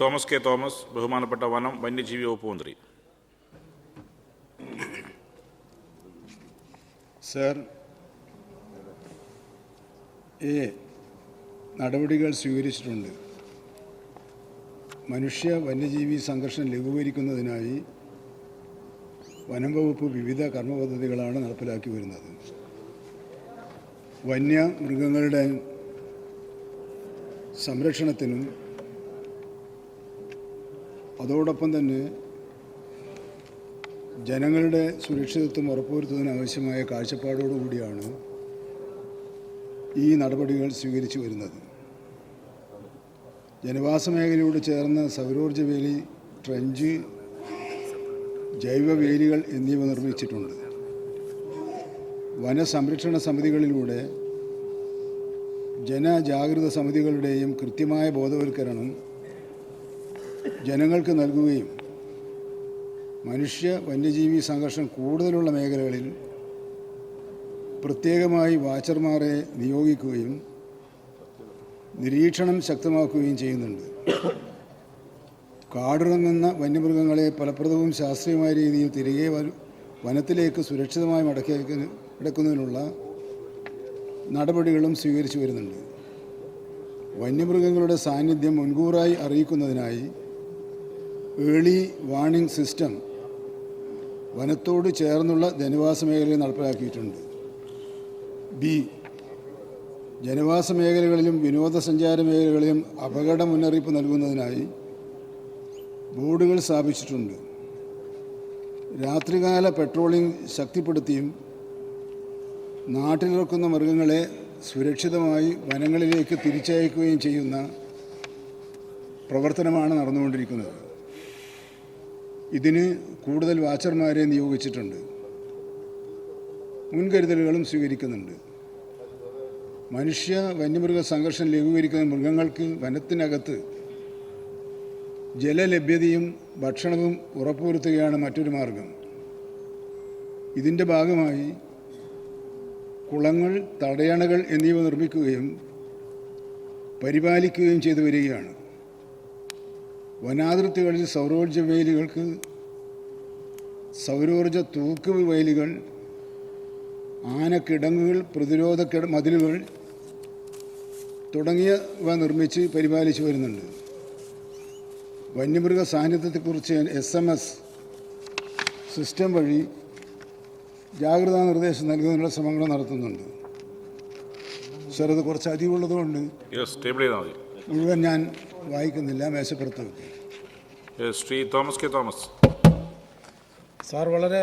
Thomas K Thomas ബഹുമാനപ്പെട്ട വനം വന്യജീവി വകുപ്പ് മന്ത്രി. സർ എ നടപടികൾ സ്വീകരിച്ചിട്ടുണ്ട്. മനുഷ്യ വന്യജീവി സംഘർഷം ലഘൂകരിക്കുന്നതിനായി വനം വകുപ്പ് വിവിധ കർമ്മപദ്ധതികളാണ് നടപ്പിലാക്കി വരുന്നത്. വന്യ മൃഗങ്ങളുടെ സംരക്ഷണത്തിനും അതോടൊപ്പം തന്നെ ജനങ്ങളുടെ സുരക്ഷിതത്വം ഉറപ്പുവരുത്തുന്നതിന് ആവശ്യമായ കാഴ്ചപ്പാടോടുകൂടിയാണ് ഈ നടപടികൾ സ്വീകരിച്ചു വരുന്നത്. ജനവാസ മേഖലയോട് ചേർന്ന് സൗരോർജ വേലി ട്രഞ്ച് ജൈവ വേലികൾ എന്നിവ നിർമ്മിച്ചിട്ടുണ്ട്. വനസംരക്ഷണ സമിതികളിലൂടെ ജനജാഗ്രത സമിതികളുടെയും കൃത്യമായ ബോധവൽക്കരണം ജനങ്ങൾക്ക് നൽകുകയും മനുഷ്യ വന്യജീവി സംഘർഷം കൂടുതലുള്ള മേഖലകളിൽ പ്രത്യേകമായി വാച്ചർമാരെ നിയോഗിക്കുകയും നിരീക്ഷണം ശക്തമാക്കുകയും ചെയ്യുന്നുണ്ട്. കാടിറങ്ങുന്ന വന്യമൃഗങ്ങളെ ഫലപ്രദവും ശാസ്ത്രീയമായ രീതിയിൽ തിരികെ വനത്തിലേക്ക് സുരക്ഷിതമായി മടക്കി എടുക്കുന്നതിനുള്ള നടപടികളും സ്വീകരിച്ചു വരുന്നുണ്ട്. വന്യമൃഗങ്ങളുടെ സാന്നിധ്യം മുൻകൂറായി അറിയിക്കുന്നതിനായി ഏർലി വാണിംഗ് സിസ്റ്റം വനത്തോട് ചേർന്നുള്ള ജനവാസ മേഖലയിൽ നടപ്പിലാക്കിയിട്ടുണ്ട്. ബി. ജനവാസ മേഖലകളിലും വിനോദസഞ്ചാര മേഖലകളിലും അപകട മുന്നറിയിപ്പ് നൽകുന്നതിനായി ബോർഡുകൾ സ്ഥാപിച്ചിട്ടുണ്ട്. രാത്രികാല പെട്രോളിംഗ് ശക്തിപ്പെടുത്തിയും നാട്ടിലിറക്കുന്ന മൃഗങ്ങളെ സുരക്ഷിതമായി വനങ്ങളിലേക്ക് തിരിച്ചയക്കുകയും ചെയ്യുന്ന പ്രവർത്തനമാണ് നടന്നുകൊണ്ടിരിക്കുന്നത്. ഇതിന് കൂടുതൽ വാച്ചർമാരെ നിയോഗിച്ചിട്ടുണ്ട്. മുൻകരുതലുകളും സ്വീകരിക്കുന്നുണ്ട്. മനുഷ്യ വന്യമൃഗ സംഘർഷം ലഘൂകരിക്കുന്ന മൃഗങ്ങൾക്ക് വനത്തിനകത്ത് ജലലഭ്യതയും ഭക്ഷണവും ഉറപ്പുവരുത്തുകയാണ് മറ്റൊരു മാർഗം. ഇതിന്റെ ഭാഗമായി കുളങ്ങൾ തടയണകൾ എന്നിവ നിർമ്മിക്കുകയും പരിപാലിക്കുകയും ചെയ്തു വരികയാണ്. വനാതിർത്തികളിൽ സൗരോർജ വേലികൾക്ക് സൗരോർജ തൂക്ക് വേലികൾ ആനക്കിടങ്ങുകൾ പ്രതിരോധ കിട മതിലുകൾ തുടങ്ങിയവ നിർമ്മിച്ച് പരിപാലിച്ചു വരുന്നുണ്ട്. വന്യമൃഗ സാന്നിധ്യത്തെക്കുറിച്ച് എസ് എം എസ് സിസ്റ്റം വഴി ജാഗ്രതാ നിർദ്ദേശം നൽകുന്നതിനുള്ള ശ്രമങ്ങൾ നടത്തുന്നുണ്ട്. സാർ അത് കുറച്ച് അധികമുള്ളതുകൊണ്ട് മുഴുവൻ ഞാൻ വായിക്കുന്നില്ല മേശപ്പുറത്ത്. ശ്രീ തോമസ് കെ തോമസ്. സാർ വളരെ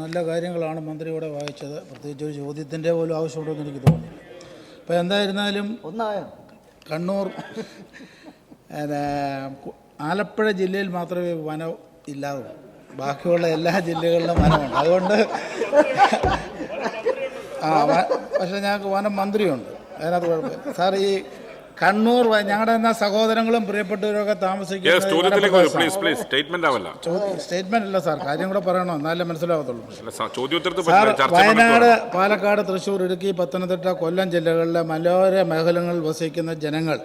നല്ല കാര്യങ്ങളാണ് മന്ത്രിയോടെ വായിച്ചത്. പ്രത്യേകിച്ച് ഒരു ചോദ്യത്തിന്റെ പോലും ആവശ്യമുണ്ടെന്ന് എനിക്ക് തോന്നി അപ്പോൾ എന്തായിരുന്നാലും ഒന്നായ? കണ്ണൂർ ആലപ്പുഴ ജില്ലയിൽ മാത്രമേ വനം ഇല്ലാതെ ബാക്കിയുള്ള എല്ലാ ജില്ലകളിലും വനമുണ്ട്. അതുകൊണ്ട് ആ പക്ഷേ ഞങ്ങൾക്ക് വനം മന്ത്രിയുണ്ട്. അതിനകത്ത് കുഴപ്പമില്ല. സാർ ഈ കണ്ണൂർ ഞങ്ങളുടെ എന്നാ സഹോദരങ്ങളും പ്രിയപ്പെട്ടവരൊക്കെ താമസിക്കുന്നത് സ്റ്റേറ്റ്മെന്റ് അല്ല സാർ കാര്യം കൂടെ പറയണോ? എന്നാലേ മനസ്സിലാവത്തുള്ളൂ. വയനാട് പാലക്കാട് തൃശ്ശൂർ ഇടുക്കി പത്തനംതിട്ട കൊല്ലം ജില്ലകളിലെ മലയോര മേഖലകളിൽ വസിക്കുന്ന ജനങ്ങൾ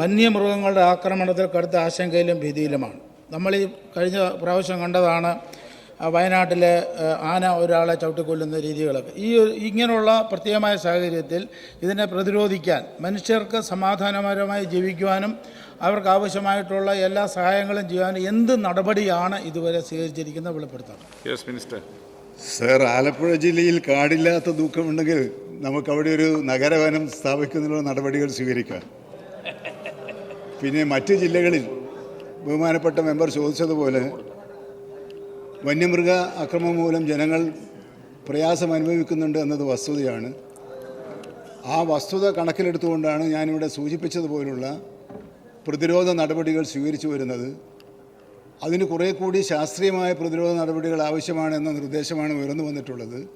വന്യമൃഗങ്ങളുടെ ആക്രമണത്തിൽ കടുത്ത ആശങ്കയിലും ഭീതിയിലുമാണ്. നമ്മൾ ഈ കഴിഞ്ഞ പ്രാവശ്യം കണ്ടതാണ് ആ, വയനാട്ടിലെ ആന ഒരാളെ ചവിട്ടിക്കൊല്ലുന്ന രീതികളൊക്കെ. ഈ ഇങ്ങനെയുള്ള പ്രത്യേകമായ സാഹചര്യത്തിൽ ഇതിനെ പ്രതിരോധിക്കാൻ മനുഷ്യർക്ക് സമാധാനപരമായി ജീവിക്കുവാനും അവർക്ക് ആവശ്യമായിട്ടുള്ള എല്ലാ സഹായങ്ങളും ചെയ്യാനും എന്ത് നടപടിയാണ് ഇതുവരെ സ്വീകരിച്ചിരിക്കുന്നത് വെളിപ്പെടുത്തണം യെസ് മിനിസ്റ്റർ. സർ ആലപ്പുഴ ജില്ലയിൽ കാടില്ലാത്ത ദുഃഖമുണ്ടെങ്കിൽ നമുക്ക് അവിടെ ഒരു നഗരവനം സ്ഥാപിക്കുന്നതിനുള്ള നടപടികൾ സ്വീകരിക്കാം. പിന്നെ മറ്റ് ജില്ലകളിൽ ബഹുമാനപ്പെട്ട മെമ്പർ ചോദിച്ചതുപോലെ വന്യമൃഗ അക്രമം മൂലം ജനങ്ങൾ പ്രയാസം അനുഭവിക്കുന്നുണ്ട് എന്നത് വസ്തുതയാണ്. ആ വസ്തുത കണക്കിലെടുത്തുകൊണ്ടാണ് ഞാനിവിടെ സൂചിപ്പിച്ചതുപോലുള്ള പ്രതിരോധ നടപടികൾ സ്വീകരിച്ചു വരുന്നത്. അതിന് കുറേ കൂടി ശാസ്ത്രീയമായ പ്രതിരോധ നടപടികൾ ആവശ്യമാണ് എന്ന നിർദ്ദേശമാണ് ഉയർന്നു വന്നിട്ടുള്ളത്.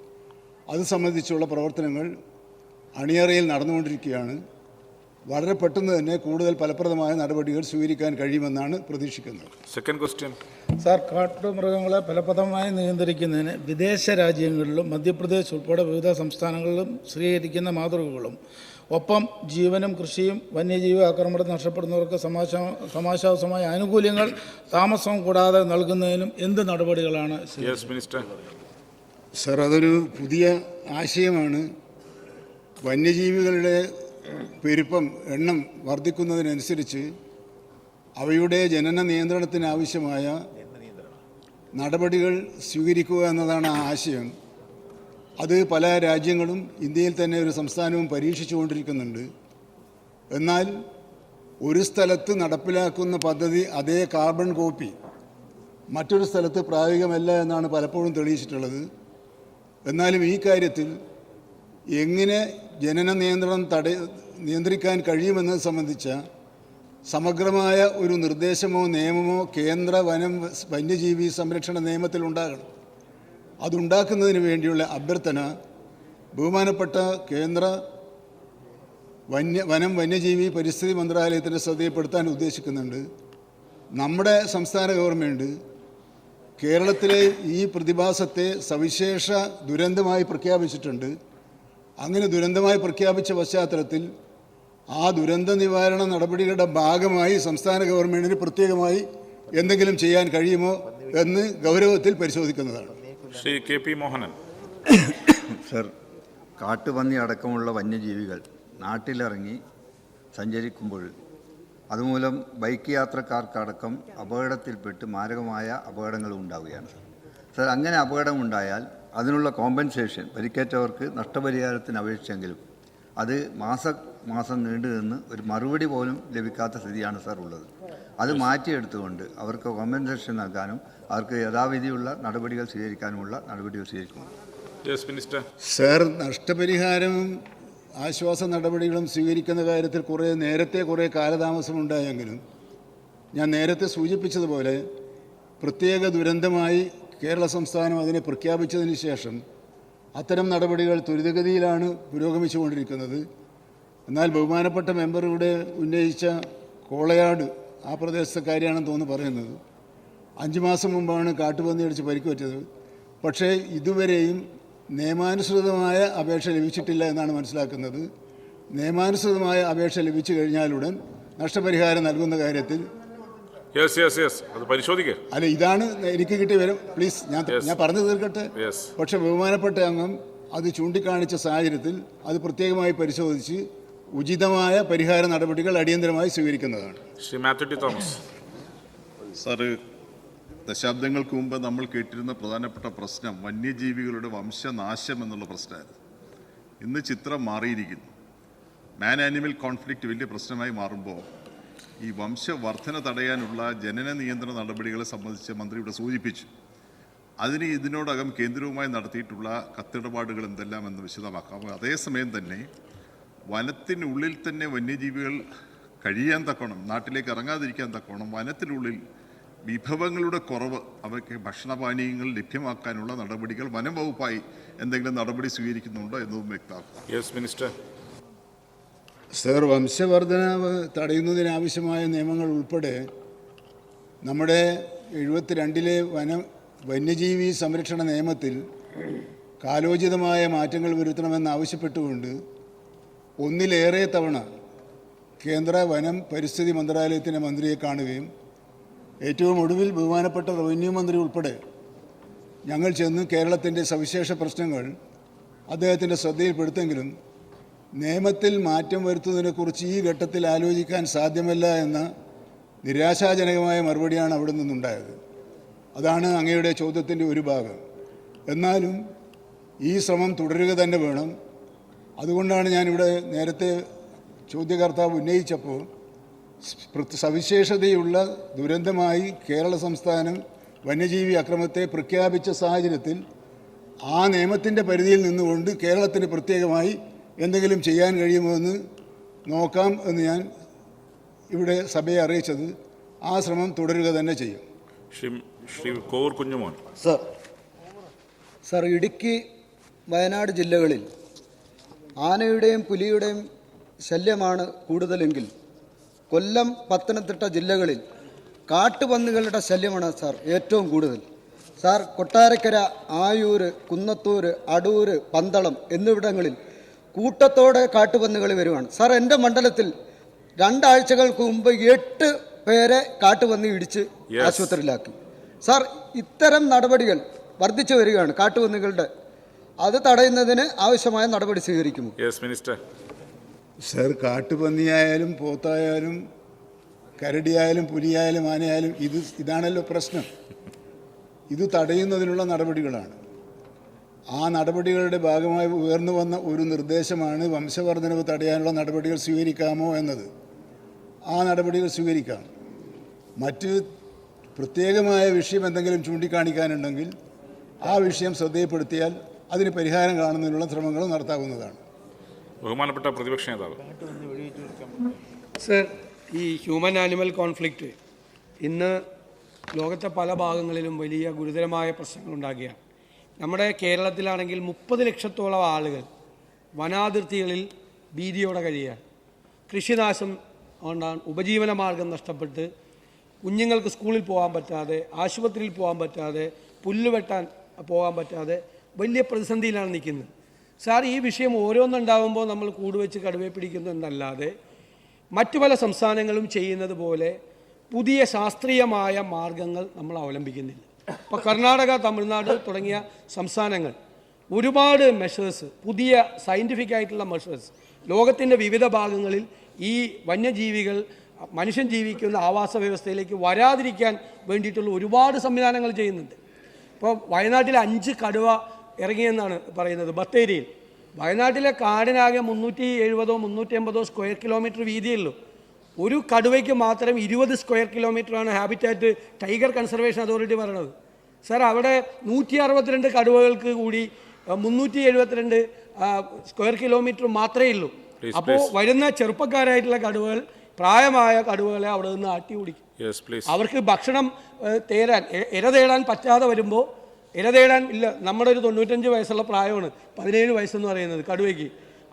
അത് സംബന്ധിച്ചുള്ള പ്രവർത്തനങ്ങൾ അണിയറയിൽ നടന്നുകൊണ്ടിരിക്കുകയാണ്. വളരെ പെട്ടെന്ന് തന്നെ കൂടുതൽ ഫലപ്രദമായ നടപടികൾ സ്വീകരിക്കാൻ കഴിയുമെന്നാണ് പ്രതീക്ഷിക്കുന്നത്. സെക്കൻഡ് ക്വസ്റ്റ്യൻ സാർ കാട്ടുമൃഗങ്ങളെ ഫലപ്രദമായി നിയന്ത്രിക്കുന്നതിന് വിദേശ രാജ്യങ്ങളിലും മധ്യപ്രദേശ് ഉൾപ്പെടെ വിവിധ സംസ്ഥാനങ്ങളിലും സ്വീകരിക്കുന്ന മാതൃകകളും ഒപ്പം ജീവനും കൃഷിയും വന്യജീവി ആക്രമണം നഷ്ടപ്പെടുന്നവർക്ക് സമാശ സമാശ്വാസമായ ആനുകൂല്യങ്ങൾ താമസം കൂടാതെ നൽകുന്നതിനും എന്ത് നടപടികളാണ് സാർ യെസ് മിനിസ്റ്റർ സർ അതൊരു പുതിയ ആശയമാണ്. വന്യജീവികളുടെ പെരുപ്പം എണ്ണം വർദ്ധിക്കുന്നതിനനുസരിച്ച് അവയുടെ ജനന നിയന്ത്രണത്തിനാവശ്യമായ നടപടികൾ സ്വീകരിക്കുക എന്നതാണ് ആ ആശയം. അത് പല രാജ്യങ്ങളും ഇന്ത്യയിൽ തന്നെ ഒരു സംസ്ഥാനവും പരീക്ഷിച്ചുകൊണ്ടിരിക്കുന്നുണ്ട്. എന്നാൽ ഒരു സ്ഥലത്ത് നടപ്പിലാക്കുന്ന പദ്ധതി അതേ കാർബൺ കോപ്പി മറ്റൊരു സ്ഥലത്ത് പ്രായോഗികമല്ല എന്നാണ് പലപ്പോഴും തെളിയിച്ചിട്ടുള്ളത്. എന്നാലും ഈ കാര്യത്തിൽ എങ്ങനെ ജനന നിയന്ത്രണം തട നിയന്ത്രിക്കാൻ കഴിയുമെന്നത് സംബന്ധിച്ച സമഗ്രമായ ഒരു നിർദ്ദേശമോ നിയമമോ കേന്ദ്ര വനം വന്യജീവി സംരക്ഷണ നിയമത്തിൽ ഉണ്ടാകണം. അതുണ്ടാക്കുന്നതിന് വേണ്ടിയുള്ള അഭ്യർത്ഥന ബഹുമാനപ്പെട്ട കേന്ദ്ര വന്യ വനം വന്യജീവി പരിസ്ഥിതി മന്ത്രാലയത്തിന്റെ ശ്രദ്ധയിൽപ്പെടുത്താൻ ഉദ്ദേശിക്കുന്നുണ്ട്. നമ്മുടെ സംസ്ഥാന ഗവൺമെന്റ് കേരളത്തിലെ ഈ പ്രതിഭാസത്തെ സവിശേഷ ദുരന്തമായി പ്രഖ്യാപിച്ചിട്ടുണ്ട്. അങ്ങനെ ദുരന്തമായി പ്രഖ്യാപിച്ച പശ്ചാത്തലത്തിൽ ആ ദുരന്ത നിവാരണ നടപടികളുടെ ഭാഗമായി സംസ്ഥാന ഗവൺമെന്റിന് പ്രത്യേകമായി എന്തെങ്കിലും ചെയ്യാൻ കഴിയുമോ എന്ന് ഗൗരവത്തിൽ പരിശോധിക്കുന്നതാണ്. Shri K P Mohanan. Sir കാട്ടുപന്നി അടക്കമുള്ള വന്യജീവികൾ നാട്ടിലിറങ്ങി സഞ്ചരിക്കുമ്പോൾ അതുമൂലം ബൈക്ക് യാത്രക്കാർക്കടക്കം അപകടത്തിൽപ്പെട്ട് മാരകമായ അപകടങ്ങൾ ഉണ്ടാവുകയാണ്. സർ അങ്ങനെ അപകടമുണ്ടായാൽ അതിനുള്ള കോമ്പൻസേഷൻ പരിക്കേറ്റവർക്ക് നഷ്ടപരിഹാരത്തിന് അപേക്ഷിച്ചെങ്കിലും അത് മാസ മാസം നീണ്ടു നിന്ന് ഒരു മറുപടി പോലും ലഭിക്കാത്ത സ്ഥിതിയാണ് സാർ ഉള്ളത്. അത് മാറ്റിയെടുത്തുകൊണ്ട് അവർക്ക് കോമ്പൻസേഷൻ നൽകാനും അവർക്ക് യഥാവിധിയുള്ള നടപടികൾ സ്വീകരിക്കാനുമുള്ള നടപടികൾ സ്വീകരിക്കുന്നു സാർ മിനിസ്റ്റർ സർ നഷ്ടപരിഹാരവും ആശ്വാസ നടപടികളും സ്വീകരിക്കുന്ന കാര്യത്തിൽ കുറേ നേരത്തെ കുറേ കാലതാമസമുണ്ടായെങ്കിലും ഞാൻ നേരത്തെ സൂചിപ്പിച്ചതുപോലെ പ്രത്യേക ദുരന്തമായി കേരള സംസ്ഥാനം അതിനെ പ്രഖ്യാപിച്ചതിന് ശേഷം അത്തരം നടപടികൾ ത്വരിതഗതിയിലാണ് പുരോഗമിച്ചുകൊണ്ടിരിക്കുന്നത്. എന്നാൽ ബഹുമാനപ്പെട്ട മെമ്പർ ഇവിടെ ഉന്നയിച്ച കോളയാട് ആ പ്രദേശത്തെ കാര്യമാണെന്ന് തോന്നുന്നു പറയുന്നത്. അഞ്ച് മാസം മുമ്പാണ് കാട്ടുപന്നി അടിച്ച് പരിക്കുപറ്റത് പക്ഷേ ഇതുവരെയും നിയമാനുസൃതമായ അപേക്ഷ ലഭിച്ചിട്ടില്ല എന്നാണ് മനസ്സിലാക്കുന്നത്. നിയമാനുസൃതമായ അപേക്ഷ ലഭിച്ചു കഴിഞ്ഞാലുടൻ നഷ്ടപരിഹാരം നൽകുന്ന കാര്യത്തിൽ യെസ് യെസ് യെസ് അത് പരിശോധിക്കുക അല്ല ഇതാണ് എനിക്ക് കിട്ടിയ വരും പ്ലീസ് ഞാൻ ഞാൻ പറഞ്ഞു തീർക്കട്ടെ? പക്ഷെ ബഹുമാനപ്പെട്ട അംഗം അത് ചൂണ്ടിക്കാണിച്ച സാഹചര്യത്തിൽ അത് പ്രത്യേകമായി പരിശോധിച്ച് ഉചിതമായ പരിഹാര നടപടികൾ അടിയന്തരമായി സ്വീകരിക്കുന്നതാണ്. ശ്രീ മാത്യു ടി തോമസ്. സാറ് ദശാബ്ദങ്ങൾക്ക് മുമ്പ് നമ്മൾ കേട്ടിരുന്ന പ്രധാനപ്പെട്ട പ്രശ്നം വന്യജീവികളുടെ വംശനാശം എന്നുള്ള പ്രശ്നമായിരുന്നു. ഇന്ന് ചിത്രം മാറിയിരിക്കുന്നു. മാൻ ആനിമൽ കോൺഫ്ലിക്റ്റ് വലിയ പ്രശ്നമായി മാറുമ്പോൾ ഈ വംശവർധന തടയാനുള്ള ജനന നിയന്ത്രണ നടപടികളെ സംബന്ധിച്ച് മന്ത്രി ഇവിടെ സൂചിപ്പിച്ചു. അതിന് ഇതിനോടകം കേന്ദ്രവുമായി നടത്തിയിട്ടുള്ള കത്തിടപാടുകൾ എന്തെല്ലാം എന്ന് വിശദമാക്കാം അതേസമയം തന്നെ വനത്തിനുള്ളിൽ തന്നെ വന്യജീവികൾ കഴിയാൻ തക്കോണം നാട്ടിലേക്ക് ഇറങ്ങാതിരിക്കാൻ തക്കോണം വനത്തിനുള്ളിൽ വിഭവങ്ങളുടെ കുറവ് അവയ്ക്ക് ഭക്ഷണപാനീയങ്ങൾ ലഭ്യമാക്കാനുള്ള നടപടികൾ വനം വകുപ്പായി എന്തെങ്കിലും നടപടി സ്വീകരിക്കുന്നുണ്ടോ എന്നതും വ്യക്തമാക്കുക യെസ് മിനിസ്റ്റർ സർ വംശവർധന തടയുന്നതിനാവശ്യമായ നിയമങ്ങൾ ഉൾപ്പെടെ നമ്മുടെ എഴുപത്തിരണ്ടിലെ വന വന്യജീവി സംരക്ഷണ നിയമത്തിൽ കാലോചിതമായ മാറ്റങ്ങൾ വരുത്തണമെന്ന് ആവശ്യപ്പെട്ടുകൊണ്ട് ഒന്നിലേറെ തവണ കേന്ദ്ര വനം പരിസ്ഥിതി മന്ത്രാലയത്തിന്റെ മന്ത്രിയെ കാണുകയും ഏറ്റവും ഒടുവിൽ ബഹുമാനപ്പെട്ട റവന്യൂ മന്ത്രി ഉൾപ്പെടെ ഞങ്ങൾ ചെന്ന് കേരളത്തിന്റെ സവിശേഷ പ്രശ്നങ്ങൾ അദ്ദേഹത്തിന്റെ ശ്രദ്ധയിൽപ്പെടുത്തെങ്കിലും നിയമത്തിൽ മാറ്റം വരുത്തുന്നതിനെക്കുറിച്ച് ഈ ഘട്ടത്തിൽ ആലോചിക്കാൻ സാധ്യമല്ല എന്ന നിരാശാജനകമായ മറുപടിയാണ് അവിടെ നിന്നുണ്ടായത്. അതാണ് അങ്ങയുടെ ചോദ്യത്തിന്റെ ഒരു ഭാഗം. എന്നാലും ഈ ശ്രമം തുടരുക തന്നെ വേണം. അതുകൊണ്ടാണ് ഞാനിവിടെ നേരത്തെ ചോദ്യകർത്താവ് ഉന്നയിച്ചപ്പോൾ സവിശേഷതയുള്ള ദുരന്തമായി കേരള സംസ്ഥാനം വന്യജീവി അക്രമത്തെ പ്രഖ്യാപിച്ച സാഹചര്യത്തിൽ ആ നിയമത്തിന്റെ പരിധിയിൽ നിന്നുകൊണ്ട് കേരളത്തിന് പ്രത്യേകമായി എന്തെങ്കിലും ചെയ്യാൻ കഴിയുമോ എന്ന് നോക്കാം എന്ന് ഞാൻ ഇവിടെ സഭയെ അറിയിച്ചത്. ആ ശ്രമം തുടരുക തന്നെ ചെയ്യും. ശ്രീ കോവൂർ കുഞ്ഞുമോൻ. സർ സർ ഇടുക്കി വയനാട് ജില്ലകളിൽ ആനയുടെയും പുലിയുടെയും ശല്യമാണ് കൂടുതലെങ്കിൽ കൊല്ലം പത്തനംതിട്ട ജില്ലകളിൽ കാട്ടുപന്നികളുടെ ശല്യമാണ് സാർ ഏറ്റവും കൂടുതൽ. സാർ കൊട്ടാരക്കര ആയൂർ കുന്നത്തൂർ അടൂർ പന്തളം എന്നിവിടങ്ങളിൽ കൂട്ടത്തോടെ കാട്ടുപന്നികൾ വരുവാണ്. സാർ എന്റെ മണ്ഡലത്തിൽ രണ്ടാഴ്ചകൾക്ക് മുമ്പ് എട്ട് പേരെ കാട്ടുപന്നി ഇടിച്ച് Yes. ആശുപത്രിയിലാക്കി. സാർ ഇത്തരം നടപടികൾ വർദ്ധിച്ചു വരികയാണ് കാട്ടുപന്നികളുടെ. അത് തടയുന്നതിന് ആവശ്യമായ നടപടി സ്വീകരിക്കുമോ? യെസ് മിനിസ്റ്റർ സർ കാട്ടുപന്നിയായാലും പോത്തായാലും കരടിയായാലും പുലിയായാലും ആനയായാലും ഇത് ഇതാണല്ലോ പ്രശ്നം. ഇത് തടയുന്നതിനുള്ള നടപടികളാണ്. ആ നടപടികളുടെ ഭാഗമായി ഉയർന്നു വന്ന ഒരു നിർദ്ദേശമാണ് വംശവർദ്ധനവ് തടയാനുള്ള നടപടികൾ സ്വീകരിക്കാമോ എന്നത്. ആ നടപടികൾ സ്വീകരിക്കാം. മറ്റ് പ്രത്യേകമായ വിഷയം എന്തെങ്കിലും ചൂണ്ടിക്കാണിക്കാനുണ്ടെങ്കിൽ ആ വിഷയം ശ്രദ്ധയിൽപ്പെടുത്തിയാൽ അതിന് പരിഹാരം കാണുന്നതിനുള്ള ശ്രമങ്ങൾ നടത്താവുന്നതാണ്. ബഹുമാനപ്പെട്ട പ്രതിപക്ഷ നേതാവ്. സർ ഈ ഹ്യൂമൻ ആനിമൽ കോൺഫ്ലിക്റ്റ് ഇന്ന് ലോകത്തെ പല ഭാഗങ്ങളിലും വലിയ ഗുരുതരമായ പ്രശ്നങ്ങൾ ഉണ്ടാക്കുകയാണ്. നമ്മുടെ കേരളത്തിലാണെങ്കിൽ മുപ്പത് ലക്ഷത്തോളം ആളുകൾ വനാതിർത്തികളിൽ ഭീതിയോടെ കഴിയുകയാണ്. കൃഷിനാശം കൊണ്ടാണ് ഉപജീവന മാർഗം നഷ്ടപ്പെട്ട് കുഞ്ഞുങ്ങൾക്ക് സ്കൂളിൽ പോകാൻ പറ്റാതെ ആശുപത്രിയിൽ പോകാൻ പറ്റാതെ പുല്ല് വെട്ടാൻ പോകാൻ പറ്റാതെ വലിയ പ്രതിസന്ധിയിലാണ് നിൽക്കുന്നത്. സാർ ഈ വിഷയം ഓരോന്നുണ്ടാകുമ്പോൾ നമ്മൾ കൂടുവെച്ച് കടുവയെ പിടിക്കുന്നു എന്നല്ലാതെ മറ്റു പല സംസ്ഥാനങ്ങളും ചെയ്യുന്നത് പോലെ പുതിയ ശാസ്ത്രീയമായ മാർഗങ്ങൾ നമ്മൾ അവലംബിക്കുന്നില്ല. ഇപ്പോൾ കർണാടക തമിഴ്നാട് തുടങ്ങിയ സംസ്ഥാനങ്ങൾ ഒരുപാട് മെഷേഴ്സ് പുതിയ സയന്റിഫിക് ആയിട്ടുള്ള മെഷേഴ്സ് ലോകത്തിന്റെ വിവിധ ഭാഗങ്ങളിൽ ഈ വന്യജീവികൾ മനുഷ്യൻ ജീവിക്കുന്ന ആവാസ വ്യവസ്ഥയിലേക്ക് വരാതിരിക്കാൻ വേണ്ടിയിട്ടുള്ള ഒരുപാട് സംവിധാനങ്ങൾ ചെയ്യുന്നുണ്ട്. ഇപ്പോൾ വയനാട്ടിലെ അഞ്ച് കടുവ ഇറങ്ങിയെന്നാണ് പറയുന്നത് ബത്തേരിയിൽ. വയനാട്ടിലെ കാടിനാകെ മുന്നൂറ്റി എഴുപതോ മുന്നൂറ്റി എൺപതോ സ്ക്വയർ കിലോമീറ്റർ വീതിയുള്ളൂ ഒരു കടുവയ്ക്ക് മാത്രം ഇരുപത് സ്ക്വയർ കിലോമീറ്ററാണ് ഹാബിറ്റാറ്റ് ടൈഗർ കൺസർവേഷൻ അതോറിറ്റി പറയണത് സാർ അവിടെ നൂറ്റി അറുപത്തിരണ്ട് കടുവകൾക്ക് കൂടി മുന്നൂറ്റി എഴുപത്തിരണ്ട് സ്ക്വയർ കിലോമീറ്റർ മാത്രമേ ഉള്ളൂ. അപ്പോൾ വരുന്ന ചെറുപ്പക്കാരായിട്ടുള്ള കടുവകൾ പ്രായമായ കടുവകളെ അവിടെ നിന്ന് ആട്ടി ഓടിക്കും അവർക്ക് ഭക്ഷണം തേരാൻ തേടാൻ ഇര തേടാൻ പറ്റാതെ വരുമ്പോൾ ഇര തേടാൻ ഇല്ല നമ്മുടെ ഒരു തൊണ്ണൂറ്റഞ്ച് വയസ്സുള്ള പ്രായമാണ് പതിനേഴ് വയസ്സെന്ന് പറയുന്നത് കടുവയ്ക്ക്.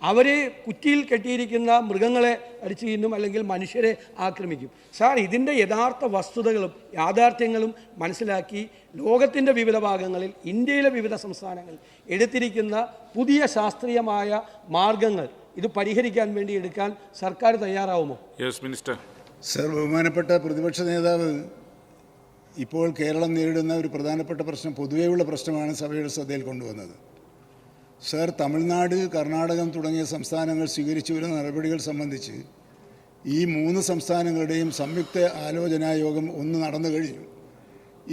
അവർ കുറ്റിയിൽ കെട്ടിയിരിക്കുന്ന മൃഗങ്ങളെ അടിച്ചു തിന്നും അല്ലെങ്കിൽ മനുഷ്യരെ ആക്രമിക്കും. സാർ ഇതിന്റെ യഥാർത്ഥ വസ്തുതകളും യാഥാർത്ഥ്യങ്ങളും മനസ്സിലാക്കി ലോകത്തിന്റെ വിവിധ ഭാഗങ്ങളിൽ ഇന്ത്യയിലെ വിവിധ സംസ്ഥാനങ്ങളിൽ എടുത്തിരിക്കുന്ന പുതിയ ശാസ്ത്രീയമായ മാർഗങ്ങൾ ഇത് പരിഹരിക്കാൻ വേണ്ടി എടുക്കാൻ സർക്കാർ തയ്യാറാവുമോ? യെസ് മിനിസ്റ്റർ സർ ബഹുമാനപ്പെട്ട പ്രതിപക്ഷ നേതാവ് ഇപ്പോൾ കേരളം നേരിടുന്ന ഒരു പ്രധാനപ്പെട്ട പ്രശ്നം പൊതുവെയുള്ള പ്രശ്നമാണ് സഭയുടെ ശ്രദ്ധയിൽ കൊണ്ടുവന്നത്. സർ തമിഴ്നാട് കർണാടകം തുടങ്ങിയ സംസ്ഥാനങ്ങൾ സ്വീകരിച്ചു വരുന്ന നടപടികൾ സംബന്ധിച്ച് ഈ മൂന്ന് സംസ്ഥാനങ്ങളുടെയും സംയുക്ത ആലോചനാ യോഗം ഒന്ന് നടന്നു കഴിഞ്ഞു.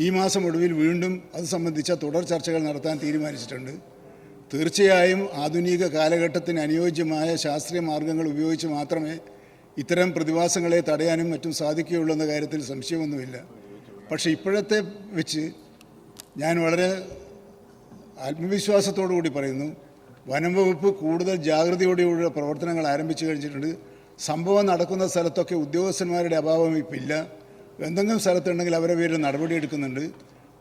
ഈ മാസം ഒടുവിൽ വീണ്ടും അത് സംബന്ധിച്ച തുടർ ചർച്ചകൾ നടത്താൻ തീരുമാനിച്ചിട്ടുണ്ട്. തീർച്ചയായും ആധുനിക കാലഘട്ടത്തിന് അനുയോജ്യമായ ശാസ്ത്രീയ മാർഗങ്ങൾ ഉപയോഗിച്ച് മാത്രമേ ഇത്തരം പ്രതിഭാസങ്ങളെ തടയാനും മറ്റും സാധിക്കുകയുള്ളൂ എന്ന കാര്യത്തിൽ സംശയമൊന്നുമില്ല. പക്ഷേ ഇപ്പോഴത്തെ വെച്ച് ഞാൻ വളരെ ആത്മവിശ്വാസത്തോടു കൂടി പറയുന്നു. വനം വകുപ്പ് കൂടുതൽ ജാഗ്രതയോടെയുള്ള പ്രവർത്തനങ്ങൾ ആരംഭിച്ചു കഴിഞ്ഞിട്ടുണ്ട്. സംഭവം നടക്കുന്ന സ്ഥലത്തൊക്കെ ഉദ്യോഗസ്ഥന്മാരുടെ അഭാവം ഇപ്പില്ല. എന്തെങ്കിലും സ്ഥലത്തുണ്ടെങ്കിൽ അവരെ പേരിൽ നടപടിയെടുക്കുന്നുണ്ട്.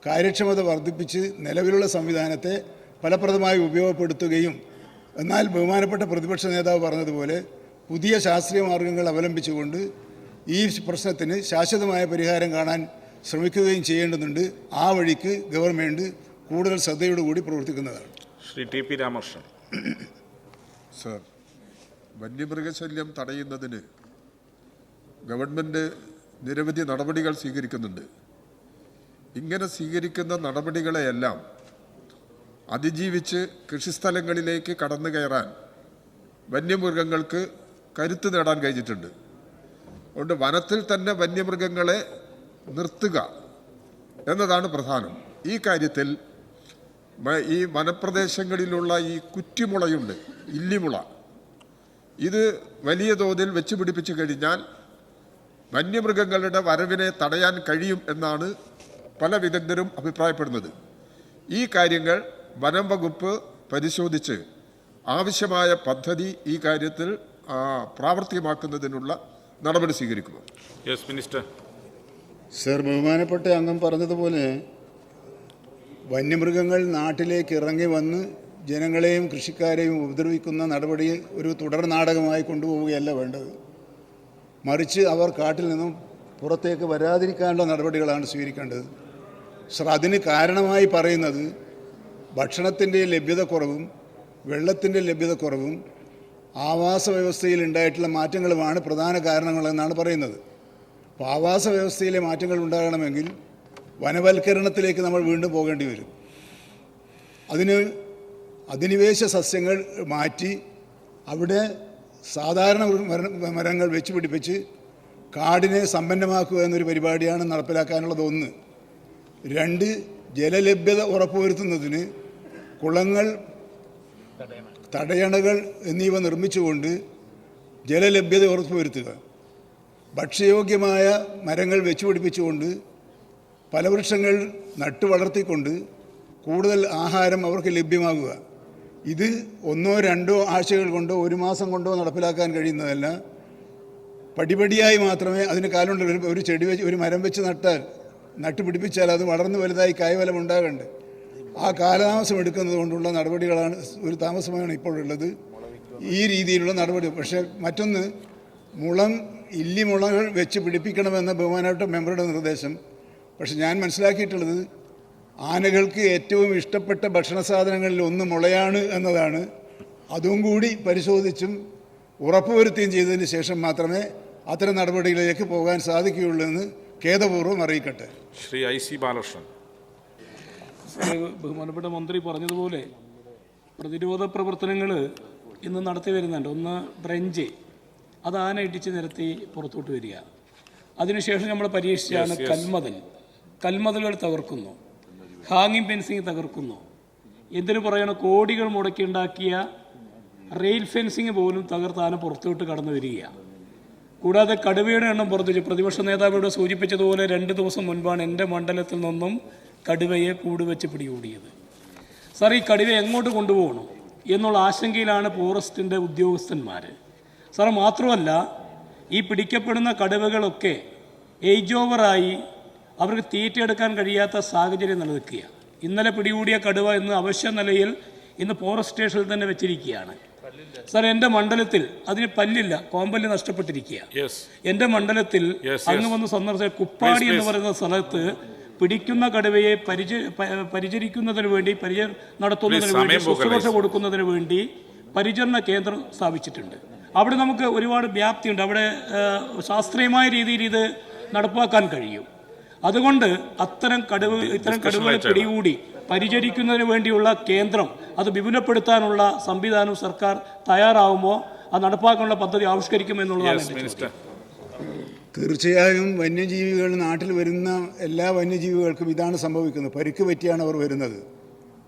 കാര്യക്ഷമത വർദ്ധിപ്പിച്ച് നിലവിലുള്ള സംവിധാനത്തെ ഫലപ്രദമായി ഉപയോഗപ്പെടുത്തുകയും എന്നാൽ ബഹുമാനപ്പെട്ട പ്രതിപക്ഷ നേതാവ് പറഞ്ഞതുപോലെ പുതിയ ശാസ്ത്രീയ മാർഗങ്ങൾ അവലംബിച്ചുകൊണ്ട് ഈ പ്രശ്നത്തിന് ശാശ്വതമായ പരിഹാരം കാണാൻ ശ്രമിക്കുകയും ചെയ്യേണ്ടതുണ്ട്. ആ വഴിക്ക് ഗവൺമെന്റ് കൂടുതൽ ശ്രദ്ധയോടുകൂടി പ്രവർത്തിക്കുന്നതാണ്. Shri T P Ramakrishnan. Sir വന്യമൃഗശല്യം തടയുന്നതിന് ഗവൺമെന്റ് നിരവധി നടപടികൾ സ്വീകരിക്കുന്നുണ്ട്. ഇങ്ങനെ സ്വീകരിക്കുന്ന നടപടികളെയെല്ലാം അതിജീവിച്ച് കൃഷിസ്ഥലങ്ങളിലേക്ക് കടന്നു കയറാൻ വന്യമൃഗങ്ങൾക്ക് കരുത്ത് നേടാൻ കഴിഞ്ഞിട്ടുണ്ട്. അതുകൊണ്ട് വനത്തിൽ തന്നെ വന്യമൃഗങ്ങളെ നിർത്തുക എന്നതാണ് പ്രധാനം. ഈ കാര്യത്തിൽ ഈ വനപ്രദേശങ്ങളിലുള്ള ഈ കുറ്റിമുളയുണ്ട് ഇല്ലിമുള. ഇത് വലിയ തോതിൽ വെച്ച് പിടിപ്പിച്ചു കഴിഞ്ഞാൽ വന്യമൃഗങ്ങളുടെ വരവിനെ തടയാൻ കഴിയും എന്നാണ് പല വിദഗ്ധരും അഭിപ്രായപ്പെടുന്നത്. ഈ കാര്യങ്ങൾ വനം വകുപ്പ് പരിശോധിച്ച് ആവശ്യമായ പദ്ധതി ഈ കാര്യത്തിൽ ആ, പ്രാവർത്തികമാക്കുന്നതിനുള്ള നടപടി സ്വീകരിക്കുക യെസ് മിനിസ്റ്റർ സർ ബഹുമാനപ്പെട്ട അംഗം പറഞ്ഞതുപോലെ വന്യമൃഗങ്ങൾ നാട്ടിലേക്ക് ഇറങ്ങി വന്ന് ജനങ്ങളെയും കൃഷിക്കാരെയും ഉപദ്രവിക്കുന്ന നടപടി ഒരു തുടർ നാടകമായി കൊണ്ടുപോവുകയല്ല വേണ്ടത്. മറിച്ച് അവർ കാട്ടിൽ നിന്നും പുറത്തേക്ക് വരാതിരിക്കാനുള്ള നടപടികളാണ് സ്വീകരിക്കേണ്ടത്. സർ അതിന് കാരണമായി പറയുന്നത് ഭക്ഷണത്തിന്റെ ലഭ്യത കുറവും വെള്ളത്തിന്റെ ലഭ്യത കുറവും ആവാസ വ്യവസ്ഥയിൽ ഉണ്ടായിട്ടുള്ള മാറ്റങ്ങളുമാണ് പ്രധാന കാരണങ്ങളെന്നാണ് പറയുന്നത്. അപ്പോൾ ആവാസ വ്യവസ്ഥയിലെ മാറ്റങ്ങൾ ഉണ്ടാകണമെങ്കിൽ വനവൽക്കരണത്തിലേക്ക് നമ്മൾ വീണ്ടും പോകേണ്ടി വരും. അതിന് അധിനിവേശ സസ്യങ്ങൾ മാറ്റി അവിടെ സാധാരണ മരങ്ങൾ വെച്ച് പിടിപ്പിച്ച് കാടിനെ സമ്പന്നമാക്കുക എന്നൊരു പരിപാടിയാണ് നടപ്പിലാക്കാനുള്ളത് ഒന്ന്. രണ്ട് ജലലഭ്യത ഉറപ്പുവരുത്തുന്നതിന് കുളങ്ങൾ തടയണകൾ എന്നിവ നിർമ്മിച്ചുകൊണ്ട് ജലലഭ്യത ഉറപ്പുവരുത്തുക. ഭക്ഷ്യയോഗ്യമായ മരങ്ങൾ വെച്ച് പിടിപ്പിച്ചുകൊണ്ട് ഫലവൃക്ഷങ്ങൾ നട്ടു വളർത്തിക്കൊണ്ട് കൂടുതൽ ആഹാരം അവർക്ക് ലഭ്യമാകുക. ഇത് ഒന്നോ രണ്ടോ ആഴ്ചകൾ കൊണ്ടോ ഒരു മാസം കൊണ്ടോ നടപ്പിലാക്കാൻ കഴിയുന്നതല്ല. പടിപടിയായി മാത്രമേ അതിന് കാലുണ്ട് ഒരു ചെടി വെച്ച് ഒരു മരം വെച്ച് നട്ടാൽ നട്ടുപിടിപ്പിച്ചാൽ അത് വളർന്നു വലുതായി കായ്ഫലം ഉണ്ടാകണ്ടേ. ആ കാലതാമസം എടുക്കുന്നത് കൊണ്ടുള്ള നടപടികളാണ് ഒരു താമസമാണ് ഇപ്പോഴുള്ളത്. ഈ രീതിയിലുള്ള നടപടി. പക്ഷേ മറ്റൊന്ന് മുളം ഇല്ലി മുളകൾ വെച്ച് പിടിപ്പിക്കണമെന്ന ബഹുമാനപ്പെട്ട മെമ്പറുടെ നിർദ്ദേശം പക്ഷെ ഞാൻ മനസ്സിലാക്കിയിട്ടുള്ളത് ആനകൾക്ക് ഏറ്റവും ഇഷ്ടപ്പെട്ട ഭക്ഷണ സാധനങ്ങളിൽ ഒന്ന് മുളയാണ് എന്നതാണ്. അതും കൂടി പരിശോധിച്ചും ഉറപ്പുവരുത്തുകയും ചെയ്തതിന് ശേഷം മാത്രമേ അത്തരം നടപടികളിലേക്ക് പോകാൻ സാധിക്കുകയുള്ളൂ എന്ന് ഖേദപൂർവം അറിയിക്കട്ടെ. Shri I C Balakrishnan. ബഹുമാനപ്പെട്ട മന്ത്രി പറഞ്ഞതുപോലെ പ്രതിരോധ പ്രവർത്തനങ്ങൾ ഇന്ന് നടത്തി വരുന്നുണ്ട്. ഒന്ന് ബ്രഞ്ച്. അത് ആന ഇടിച്ച് നിരത്തി പുറത്തോട്ട് വരിക. അതിനുശേഷം നമ്മൾ പരീക്ഷിച്ചാണ് കൽമതൽ കൽമതലുകൾ തകർക്കുന്നു. ഹാങ്ങിങ് ഫെൻസിങ് തകർക്കുന്നു. എന്തിനു പറയണ? കോടികൾ മുടക്കി ഉണ്ടാക്കിയ റെയിൽ ഫെൻസിങ് പോലും തകർത്താണ് പുറത്തോട്ട് കടന്നു വരികയാണ്. കൂടാതെ കടുവയുടെ എണ്ണം വർദ്ധിച്ചു പ്രതിപക്ഷ നേതാവ് ഇവിടെ സൂചിപ്പിച്ചതുപോലെ രണ്ട് ദിവസം മുൻപാണ് എന്റെ മണ്ഡലത്തിൽ നിന്നും കടുവയെ കൂടുവെച്ച് പിടികൂടിയത്. സാർ ഈ കടുവ എങ്ങോട്ട് കൊണ്ടുപോകണം? എന്നുള്ള ആശങ്കയിലാണ് ഫോറസ്റ്റിന്റെ ഉദ്യോഗസ്ഥന്മാർ സാർ മാത്രമല്ല ഈ പിടിക്കപ്പെടുന്ന കടുവകളൊക്കെ ഏജ് ഓവറായി അവർക്ക് തീറ്റയെടുക്കാൻ കഴിയാത്ത സാഹചര്യം നിലനിൽക്കുക. ഇന്നലെ പിടികൂടിയ കടുവ ഇന്ന് അവശ്യ നിലയിൽ ഇന്ന് ഫോറസ്റ്റ് സ്റ്റേഷനിൽ തന്നെ വെച്ചിരിക്കുകയാണ്. സാർ എന്റെ മണ്ഡലത്തിൽ അതിന് പല്ലില്ല കോമ്പല്ല് നഷ്ടപ്പെട്ടിരിക്കുക. എന്റെ മണ്ഡലത്തിൽ. അങ്ങ് വന്ന് സന്ദർശിച്ച കുപ്പാടി എന്ന് പറയുന്ന സ്ഥലത്ത് പിടിക്കുന്ന കടുവയെ പരിച പരിചരിക്കുന്നതിന് വേണ്ടി പരിച നടത്തുന്നതിന് വേണ്ടി ശുശ്രൂഷ കൊടുക്കുന്നതിന് വേണ്ടി പരിചരണ കേന്ദ്രം സ്ഥാപിച്ചിട്ടുണ്ട്. അവിടെ നമുക്ക് ഒരുപാട് വ്യാപ്തിയുണ്ട്. അവിടെ ശാസ്ത്രീയമായ രീതിയിൽ ഇത് നടപ്പാക്കാൻ കഴിയും. അതുകൊണ്ട് അത്തരം കടുവ ഇത്തരം കടുവകളെ പിടികൂടി പരിചരിക്കുന്നതിന് വേണ്ടിയുള്ള കേന്ദ്രം അത് വിപുലപ്പെടുത്താനുള്ള സംവിധാനം സർക്കാർ തയ്യാറാവുമ്പോൾ അത് നടപ്പാക്കാനുള്ള പദ്ധതി ആവിഷ്കരിക്കുമെന്നുള്ളതാണ് തീർച്ചയായും വന്യജീവികൾ നാട്ടിൽ വരുന്ന എല്ലാ വന്യജീവികൾക്കും ഇതാണ് സംഭവിക്കുന്നത്. പരിക്ക് പറ്റിയാണ് അവർ വരുന്നത്.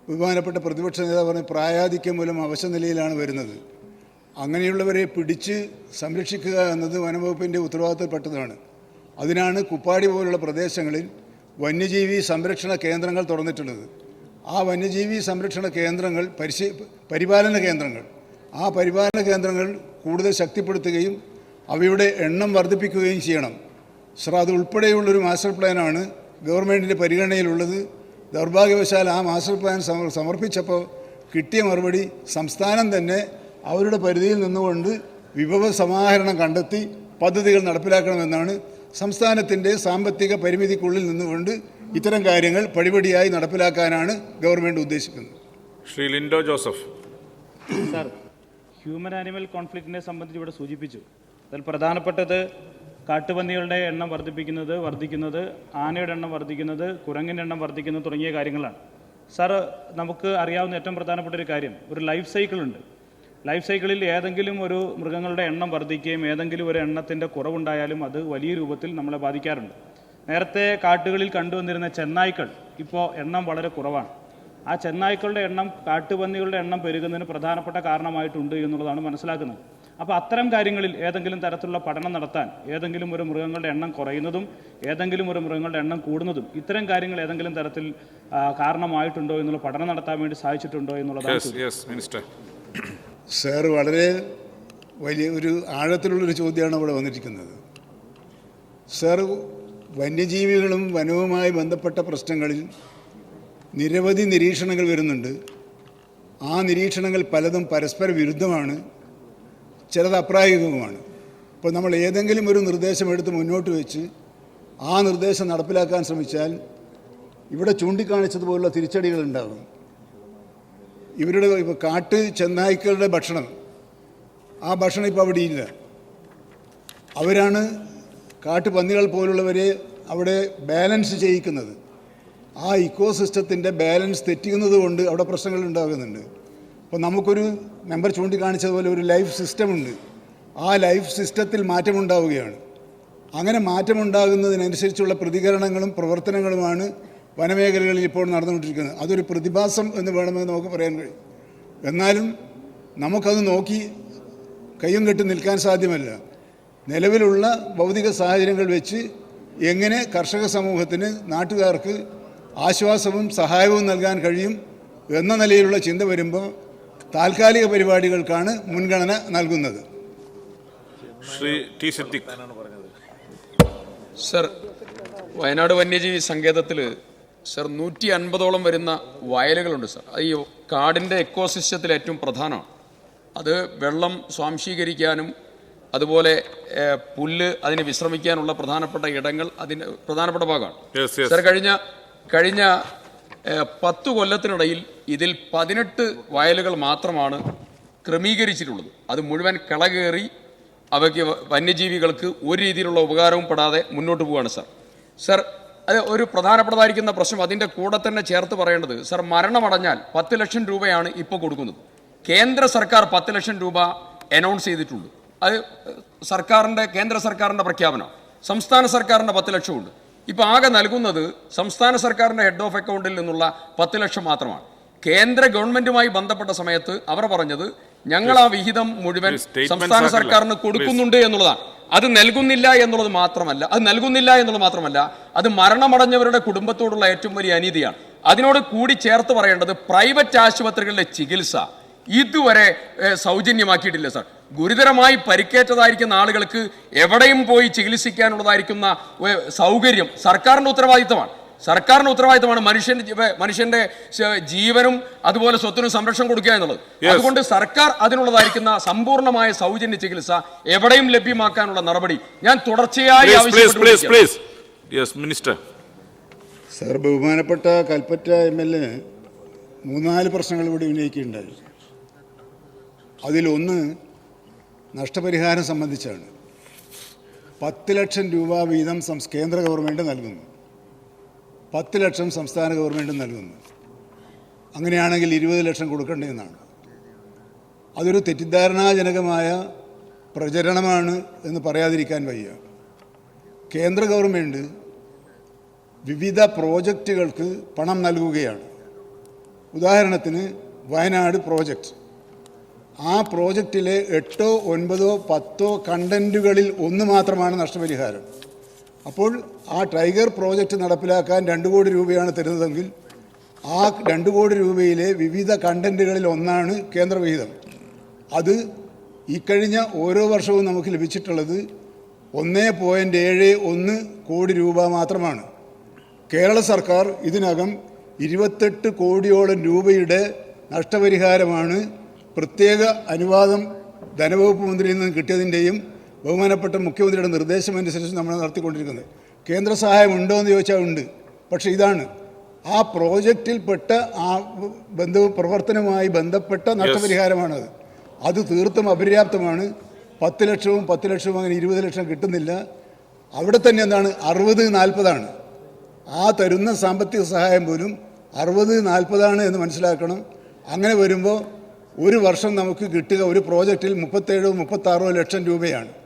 ബഹുമാനപ്പെട്ട പ്രതിപക്ഷ നേതാവ് പറഞ്ഞ പ്രായാധിക്യം മൂലം അവശനിലയിലാണ് വരുന്നത്. അങ്ങനെയുള്ളവരെ പിടിച്ച് സംരക്ഷിക്കുക എന്നത് വനംവകുപ്പിന്റെ ഉത്തരവാദിത്തപ്പെട്ടതാണ്. അതിനാണ് കുപ്പാടി പോലുള്ള പ്രദേശങ്ങളിൽ വന്യജീവി സംരക്ഷണ കേന്ദ്രങ്ങൾ തുറന്നിട്ടുള്ളത്. ആ വന്യജീവി സംരക്ഷണ കേന്ദ്രങ്ങൾ പരിശീ പരിപാലന കേന്ദ്രങ്ങൾ. ആ പരിപാലന കേന്ദ്രങ്ങൾ കൂടുതൽ ശക്തിപ്പെടുത്തുകയും അവയുടെ എണ്ണം വർദ്ധിപ്പിക്കുകയും ചെയ്യണം. സർ അത് ഉൾപ്പെടെയുള്ളൊരു മാസ്റ്റർ പ്ലാനാണ് ഗവൺമെന്റിന്റെ പരിഗണനയിലുള്ളത്. ദൗർഭാഗ്യവശാൽ ആ മാസ്റ്റർ പ്ലാൻ സമർപ്പിച്ചപ്പോൾ കിട്ടിയ മറുപടി സംസ്ഥാനം തന്നെ അവരുടെ പരിധിയിൽ നിന്നുകൊണ്ട് വിഭവ സമാഹരണം കണ്ടെത്തി പദ്ധതികൾ നടപ്പിലാക്കണമെന്നാണ് സംസ്ഥാനത്തിന്റെ സാമ്പത്തിക പരിമിതിക്കുള്ളിൽ നിന്നുകൊണ്ട് ഇത്തരം കാര്യങ്ങൾ പടിപടിയായി നടപ്പിലാക്കാനാണ് ഗവൺമെന്റ് ഉദ്ദേശിക്കുന്നത്. Shri Linto Joseph. Sir human animal കോൺഫ്ലിക്റ്റിനെ സംബന്ധിച്ച് ഇവിടെ സൂചിപ്പിച്ചു. അതിൽ പ്രധാനപ്പെട്ടത് കാട്ടുപന്നികളുടെ എണ്ണം വർദ്ധിപ്പിക്കുന്നത് വർദ്ധിക്കുന്നത് ആനയുടെ എണ്ണം വർദ്ധിക്കുന്നത് കുരങ്ങിന്റെ എണ്ണം വർദ്ധിക്കുന്നത് തുടങ്ങിയ കാര്യങ്ങളാണ്. സാർ നമുക്ക് അറിയാവുന്ന ഏറ്റവും പ്രധാനപ്പെട്ട ഒരു കാര്യം ഒരു ലൈഫ് സൈക്കിൾ ഉണ്ട്. ലൈഫ് സൈക്കിളിൽ ഏതെങ്കിലും ഒരു മൃഗങ്ങളുടെ എണ്ണം വർദ്ധിക്കുകയും ഏതെങ്കിലും ഒരു എണ്ണത്തിന്റെ കുറവുണ്ടായാലും അത് വലിയ രൂപത്തിൽ നമ്മളെ ബാധിക്കാറുണ്ട്. നേരത്തെ കാട്ടുകളിൽ കണ്ടുവന്നിരുന്ന ചെന്നായ്ക്കൾ ഇപ്പോൾ എണ്ണം വളരെ കുറവാണ്. ആ ചെന്നായ്ക്കളുടെ എണ്ണം കാട്ടുപന്നികളുടെ എണ്ണം പെരുകുന്നതിന് പ്രധാനപ്പെട്ട കാരണമായിട്ടുണ്ട് എന്നുള്ളതാണ് മനസ്സിലാക്കുന്നത്. അപ്പോൾ അത്തരം കാര്യങ്ങളിൽ ഏതെങ്കിലും തരത്തിലുള്ള പഠനം നടത്താൻ ഏതെങ്കിലും ഒരു മൃഗങ്ങളുടെ എണ്ണം കുറയുന്നതും ഏതെങ്കിലും ഒരു മൃഗങ്ങളുടെ എണ്ണം കൂടുന്നതും ഇത്തരം കാര്യങ്ങൾ ഏതെങ്കിലും തരത്തിൽ കാരണമായിട്ടുണ്ടോ എന്നുള്ള പഠനം നടത്താൻ വേണ്ടി സാധിച്ചിട്ടുണ്ടോ എന്നുള്ളതാണ് മിനിസ്റ്റർ സാർ വളരെ വലിയ ഒരു ആഴത്തിലുള്ളൊരു ചോദ്യമാണ് അവിടെ വന്നിരിക്കുന്നത്. സാർ വന്യജീവികളും വനവുമായി ബന്ധപ്പെട്ട പ്രശ്നങ്ങളിൽ നിരവധി നിരീക്ഷണങ്ങൾ വരുന്നുണ്ട്. ആ നിരീക്ഷണങ്ങൾ പലതും പരസ്പര വിരുദ്ധമാണ് ചിലത് അപ്രായോഗികവുമാണ്. ഇപ്പോൾ നമ്മൾ ഏതെങ്കിലും ഒരു നിർദ്ദേശം എടുത്ത് മുന്നോട്ട് വെച്ച് ആ നിർദ്ദേശം നടപ്പിലാക്കാൻ ശ്രമിച്ചാൽ ഇവിടെ ചൂണ്ടിക്കാണിച്ചതുപോലുള്ള തിരിച്ചടികൾ ഉണ്ടാകും. ഇവരുടെ ഇപ്പോൾ കാട്ട് ചെന്നായ്ക്കളുടെ ഭക്ഷണം. ആ ഭക്ഷണം ഇപ്പോൾ അവിടെ ഇല്ല. അവരാണ് കാട്ടുപന്നികൾ പോലുള്ളവരെ അവിടെ ബാലൻസ് ചെയ്യിക്കുന്നത്. ആ ഇക്കോ സിസ്റ്റത്തിന്റെ ബാലൻസ് തെറ്റിക്കുന്നത് കൊണ്ട് അവിടെ പ്രശ്നങ്ങൾ ഉണ്ടാകുന്നുണ്ട്. അപ്പോൾ നമുക്കൊരു മെമ്പർ ചൂണ്ടിക്കാണിച്ചതുപോലെ ഒരു ലൈഫ് സിസ്റ്റമുണ്ട് ആ ലൈഫ് സിസ്റ്റത്തിൽ മാറ്റമുണ്ടാവുകയാണ്. അങ്ങനെ മാറ്റമുണ്ടാകുന്നതിനനുസരിച്ചുള്ള പ്രതികരണങ്ങളും പ്രവർത്തനങ്ങളുമാണ് വനമേഖലകളിൽ ഇപ്പോൾ നടന്നുകൊണ്ടിരിക്കുന്നത്. അതൊരു പ്രതിഭാസം എന്ന് വേണമെന്ന് നമുക്ക് പറയാൻ കഴിയും. എന്നാലും നമുക്കത് നോക്കി കയ്യും കെട്ടി നിൽക്കാൻ സാധ്യമല്ല. നിലവിലുള്ള ഭൗതിക സാഹചര്യങ്ങൾ വെച്ച് എങ്ങനെ കർഷക സമൂഹത്തിന് നാട്ടുകാർക്ക് ആശ്വാസവും സഹായവും നൽകാൻ കഴിയും എന്ന നിലയിലുള്ള ചിന്ത വരുമ്പോൾ താൽക്കാലിക പരിപാടികൾക്കാണ് മുൻഗണന നൽകുന്നത്. ശ്രീ ടി സിദ്ദിഖ്. സർ വയനാട് വന്യജീവി സങ്കേതത്തിൽ സർ നൂറ്റി അൻപതോളം വരുന്ന വയലുകളുണ്ട് സർ. അത് ഈ കാടിന്റെ എക്കോസിസ്റ്റത്തിൽ ഏറ്റവും പ്രധാനമാണ്. അത് വെള്ളം സ്വാംശീകരിക്കാനും അതുപോലെ പുല്ല് അതിന് വിശ്രമിക്കാനുള്ള പ്രധാനപ്പെട്ട ഇടങ്ങൾ അതിന് പ്രധാനപ്പെട്ട ഭാഗമാണ്. സർ കഴിഞ്ഞ കഴിഞ്ഞ പത്ത് കൊല്ലത്തിനിടയിൽ ഇതിൽ പതിനെട്ട് വയലുകൾ മാത്രമാണ് ക്രമീകരിച്ചിട്ടുള്ളത്. അത് മുഴുവൻ കളകേറി അവയ്ക്ക് വന്യജീവികൾക്ക് ഒരു രീതിയിലുള്ള ഉപകാരവും പെടാതെ മുന്നോട്ട് പോവുകയാണ് സർ. സർ അത് ഒരു പ്രധാനപ്പെട്ടതായിരിക്കുന്ന പ്രശ്നം അതിന്റെ കൂടെ തന്നെ ചേർത്ത് പറയേണ്ടത് സർ മരണമടഞ്ഞാൽ പത്ത് ലക്ഷം രൂപയാണ് ഇപ്പോൾ കൊടുക്കുന്നത്. കേന്ദ്ര സർക്കാർ പത്ത് ലക്ഷം രൂപ അനൗൺസ് ചെയ്തിട്ടുള്ളൂ അത് സർക്കാരിന്റെ കേന്ദ്ര സർക്കാരിന്റെ പ്രഖ്യാപനം സംസ്ഥാന സർക്കാരിന്റെ പത്ത് ലക്ഷമുണ്ട്. ഇപ്പോൾ ആകെ നൽകുന്നത് സംസ്ഥാന സർക്കാരിന്റെ ഹെഡ് ഓഫ് അക്കൗണ്ടിൽ നിന്നുള്ള പത്ത് ലക്ഷം മാത്രമാണ്. കേന്ദ്ര ഗവൺമെന്റുമായി ബന്ധപ്പെട്ട സമയത്ത് അവർ പറഞ്ഞത് ഞങ്ങൾ ആ വിഹിതം മുഴുവൻ സംസ്ഥാന. സർക്കാരിന് കൊടുക്കുന്നുണ്ട് എന്നുള്ളതാണ്. അത് നൽകുന്നില്ല എന്നുള്ളത് മാത്രമല്ല അത് നൽകുന്നില്ല എന്നുള്ളത് മാത്രമല്ല അത് മരണമടഞ്ഞവരുടെ കുടുംബത്തോടുള്ള ഏറ്റവും വലിയ അനീതിയാണ്. അതിനോട് കൂടി ചേർത്ത് പറയേണ്ടത് പ്രൈവറ്റ് ആശുപത്രികളിലെ ചികിത്സ ഇതുവരെ സൗജന്യമാക്കിയിട്ടില്ല സാർ. ഗുരുതരമായി പരിക്കേറ്റതായിരിക്കുന്ന ആളുകൾക്ക് എവിടെയും പോയി ചികിത്സിക്കാനുള്ളതായിരിക്കുന്ന സൗകര്യം സർക്കാരിന്റെ ഉത്തരവാദിത്തമാണ്. സർക്കാരിന്റെ ഉത്തരവാദിത്തമാണ് മനുഷ്യന്റെ മനുഷ്യന്റെ ജീവനും അതുപോലെ സ്വത്തിനും സംരക്ഷണം കൊടുക്കുക എന്നുള്ളത്. അതുകൊണ്ട് സർക്കാർ അതിനുള്ളതായിരിക്കുന്ന സമ്പൂർണമായ സൗജന്യ ചികിത്സ എവിടെയും ലഭ്യമാക്കാനുള്ള നടപടി ഞാൻ തുടർച്ചയായി മിനിസ്റ്റർ സാർ ബഹുമാനപ്പെട്ട കൽപ്പറ്റ എം എൽ എ മൂന്നാൽ പ്രശ്നങ്ങൾ ഇവിടെ ഉന്നയിക്കുകയുണ്ടായി. അതിലൊന്ന് നഷ്ടപരിഹാരം സംബന്ധിച്ചാണ്. പത്ത് ലക്ഷം രൂപ വീതം കേന്ദ്ര ഗവൺമെന്റ് നൽകുന്നു. പത്ത് ലക്ഷം സംസ്ഥാന ഗവൺമെന്റ് നൽകുന്നു. അങ്ങനെയാണെങ്കിൽ ഇരുപത് ലക്ഷം കൊടുക്കേണ്ടതെന്നാണ് അതൊരു തെറ്റിദ്ധാരണാജനകമായ പ്രചരണമാണ് എന്ന് പറയാതിരിക്കാൻ വയ്യ. കേന്ദ്ര ഗവൺമെന്റ് വിവിധ പ്രോജക്റ്റുകൾക്ക് പണം നൽകുകയാണ്. ഉദാഹരണത്തിന് വയനാട് പ്രോജക്റ്റ്. ആ പ്രോജക്റ്റിലെ എട്ടോ ഒൻപതോ പത്തോ കണ്ടന്റുകളിൽ ഒന്ന് മാത്രമാണ് നഷ്ടപരിഹാരം. അപ്പോൾ ആ ടൈഗർ പ്രോജക്റ്റ് നടപ്പിലാക്കാൻ രണ്ട് കോടി രൂപയാണ് തരുന്നതെങ്കിൽ ആ രണ്ട് കോടി രൂപയിലെ വിവിധ കണ്ടന്റുകളിൽ ഒന്നാണ് കേന്ദ്രവിഹിതം. അത് ഇക്കഴിഞ്ഞ ഓരോ വർഷവും നമുക്ക് ലഭിച്ചിട്ടുള്ളത് ഒന്ന് പോയിന്റ് ഏഴ് ഒന്ന് കോടി രൂപ മാത്രമാണ്. കേരള സർക്കാർ ഇതിനകം ഇരുപത്തെട്ട് കോടിയോളം രൂപയുടെ നഷ്ടപരിഹാരമാണ് പ്രത്യേക അനുവാദം ധനവകുപ്പ് മന്ത്രിയിൽ നിന്ന് കിട്ടിയതിന്റെയും ബഹുമാനപ്പെട്ട മുഖ്യമന്ത്രിയുടെ നിർദ്ദേശമനുസരിച്ച് നമ്മൾ നടത്തിക്കൊണ്ടിരിക്കുന്നത്. കേന്ദ്ര സഹായം ഉണ്ടോ എന്ന് ചോദിച്ചാൽ ഉണ്ട്. പക്ഷേ ഇതാണ്. ആ പ്രോജക്റ്റിൽപ്പെട്ട ആ ബന്ധ പ്രവർത്തനവുമായി ബന്ധപ്പെട്ട നഷ്ടപരിഹാരമാണത്. അത് തീർത്തും അപര്യാപ്തമാണ്. പത്ത് ലക്ഷവും പത്ത് ലക്ഷവും അങ്ങനെ ഇരുപത് ലക്ഷം കിട്ടുന്നില്ല. അവിടെ തന്നെ എന്താണ്? അറുപത് നാൽപ്പതാണ്. ആ തരുന്ന സാമ്പത്തിക സഹായം പോലും അറുപത് നാൽപ്പതാണ് എന്ന് മനസ്സിലാക്കണം. അങ്ങനെ വരുമ്പോൾ ഒരു വർഷം നമുക്ക് കിട്ടുക ഒരു പ്രോജക്റ്റിൽ മുപ്പത്തേഴോ മുപ്പത്താറോ ലക്ഷം രൂപയാണ്.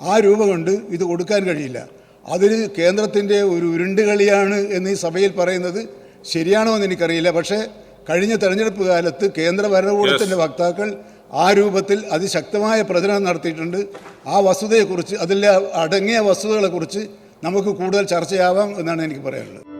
ആ രൂപ കൊണ്ട് ഇത് കൊടുക്കാൻ കഴിയില്ല. അതിൽ കേന്ദ്രത്തിന്റെ ഒരു ഉരുണ്ടുകളിയാണ് എന്ന് ഈ സഭയിൽ പറയുന്നത്. ശരിയാണോ എന്ന് എനിക്കറിയില്ല. പക്ഷേ കഴിഞ്ഞ തെരഞ്ഞെടുപ്പ് കാലത്ത് കേന്ദ്ര ഭരണകൂടത്തിന്റെ വക്താക്കൾ ആ രൂപത്തിൽ അതിശക്തമായ പ്രചരണം നടത്തിയിട്ടുണ്ട്. ആ വസ്തുതയെക്കുറിച്ച് അതിലെ അടങ്ങിയ വസ്തുതകളെക്കുറിച്ച് നമുക്ക് കൂടുതൽ ചർച്ചയാവാം എന്നാണ് എനിക്ക് പറയാനുള്ളത്.